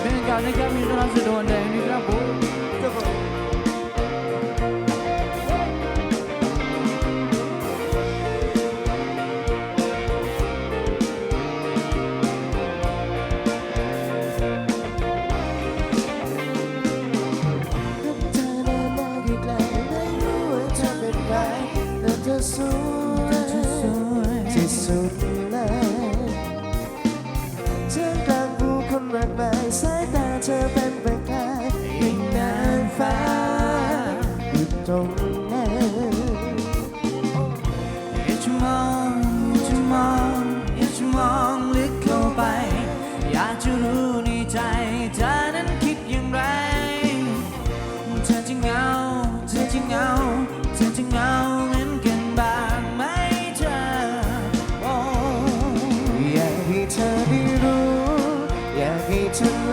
เป็นการนะครับมีเรื่องราวสุดโดนแดงมับผม to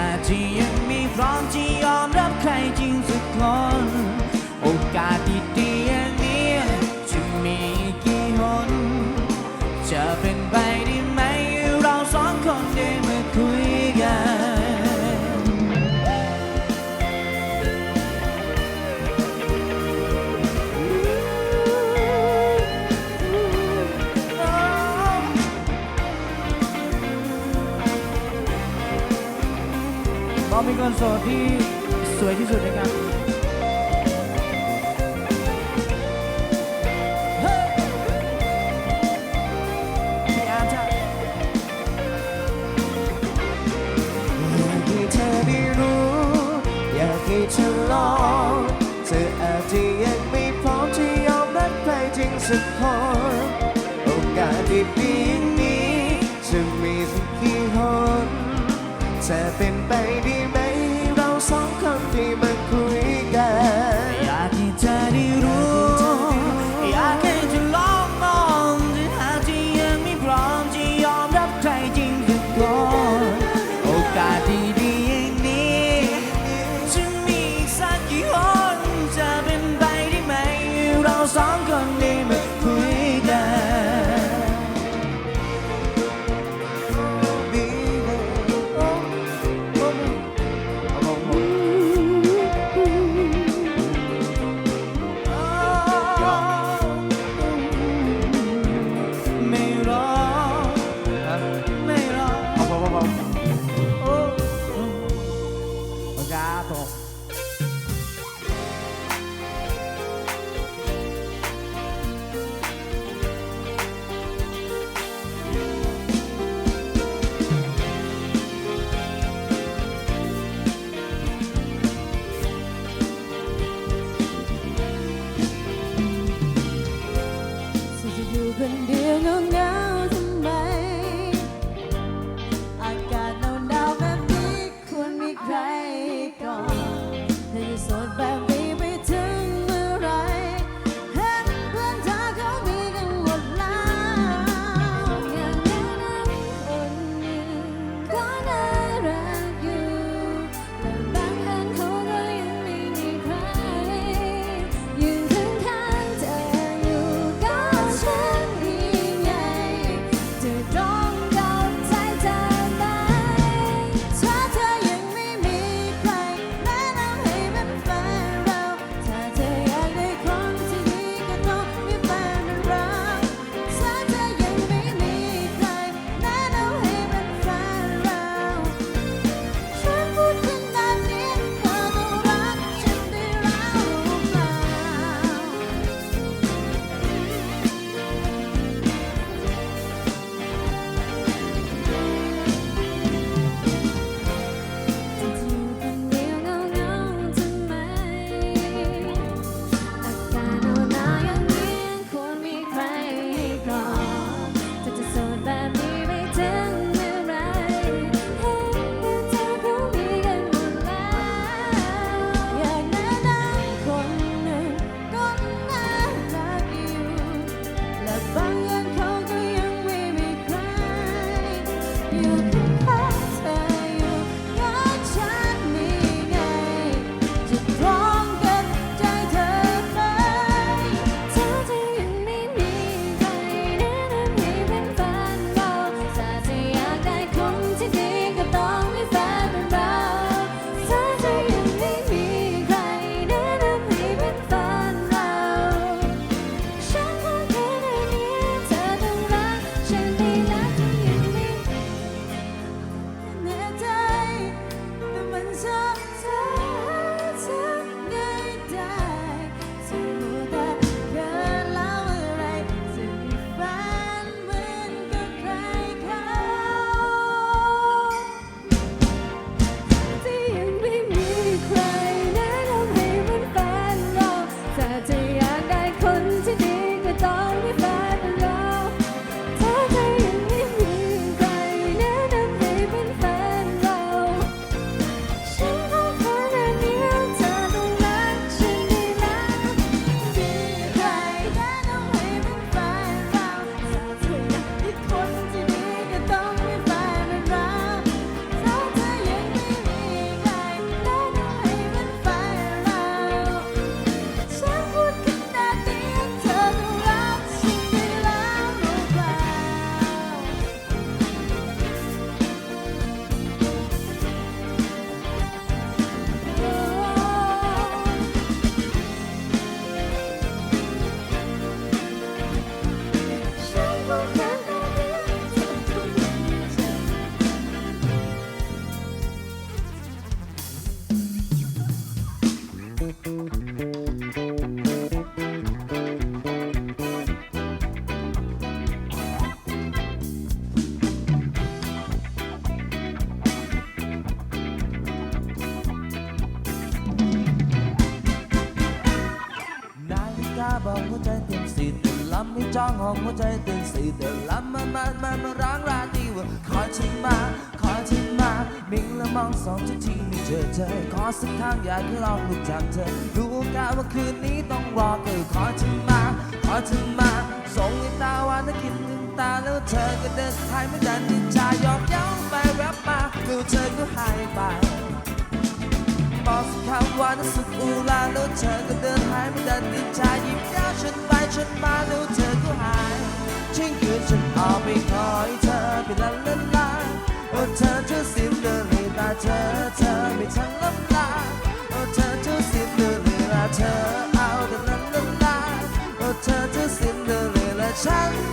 I do. คอนโซลที่สวยที่สุดในการับฉลองเธออาจจะยังไม่พร้อมที่ยอมรับใครจริงสักคนโอกาสที่างนี้จะมีสักกี่คนจะเป็นไปดี Fatima. ำให้จ้องห้องหัวใจเต้นสื่อแต่ลำมันมันมันมาร้างราตรีว่าขอฉันมา ขอฉันมา มิงและมองสองทุกทีไม่เจอเธอ ขอสักครั้งอยากให้ลองรู้จักเธอ รู้กันว่าคืนนี้ต้องรอเกิดขอฉันมา ขอฉันมา ส่งให้ตาวันถ้าคิดถึงตาแล้วเธอก็เดินหายไม่ดันนินจายอมเย้าไปแวบมาแล้วเธอก็หายไป บอกสักคำวันสุดอูลาแล้วเธอก็เดินหายไม่ดันติดใจหยิบยาฉันไปฉันมาแล้วเธอก็หายทิ้งคืนฉันออกไปคอยเธอไปละละลาโอ้เธอเธอสิ้นเดือนเลยตาเธอเธอไม่ทันล้ำลาโอ้เธอเธอสิ้นเดือนเลยละเธอเอาแต่ละละลาโอ้เธอเธอสิ้นเดือนเลยละฉัน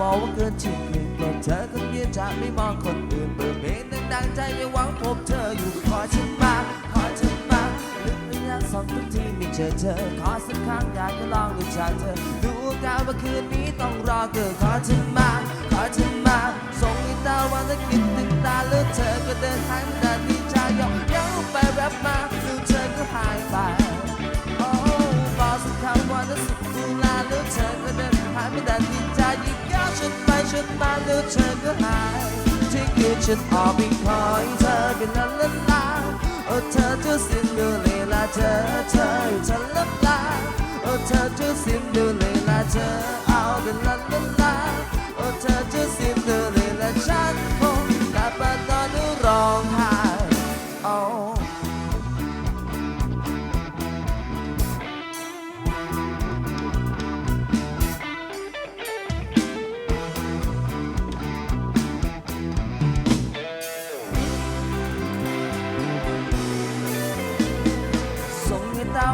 บอกว่าเกินจริงคืนแต่เธอก็เงียบจากไม่มองคนอื่นเปิดเพลงดังๆใจยังหวังพบเธออยู่ขอฉันมาขอฉันมาลึกระยะสองทุกทีไม่เจอเธอ ขอสักครั้งอยากจะลองรู้จักเธอ ดูกันว่าคืนนี้ต้องรอเกิดขอฉันมาขอฉันมาส่งให้ตาวันแล้วคิดถึงตาแล้วเธอก็เดินหายไม่ได้ดีใจยอมเย้าไปแวบมา ไปฉันมาแล้วเธอก็หายที่คืนฉันออกไปคอยเธอเป็นละละลาโอ้เธอจะสิ้นดูเลยละเธอเธออยู่ฉันลับลาโอ้เธอจะสิ้นดูเลยละเธอเอาเป็นละละลา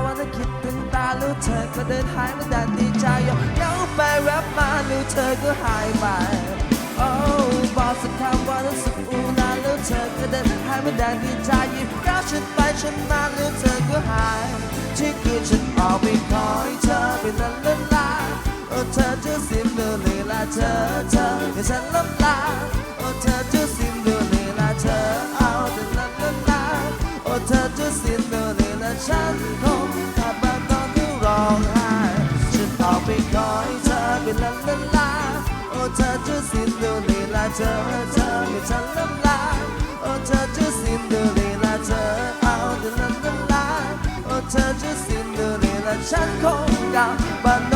วันถ้าคิดถึงตาล้วเธอก็เดินหายม่ได้ดีใจยอมเย้าไปแวบมาล้วเธอก็หายไปโอ้บอกสักคำว่ารู้สึกอูนานล้วเธอก็เดินหายม่ได้ดีใจยิบก้าวฉันไปฉันมาล้วเธอก็หายที่คืนฉันออกไปคอยเธอเป็นละละลาโอ้เธอจะสิ้นเดือนเลยละเธอเธอให้ฉันลำลาโอ้เธอจะ 어 just in the daylight 어 time it's on the line 어 just in the daylight 어 out in the line 어 just in the daylight ฉันคงกลับบ้าน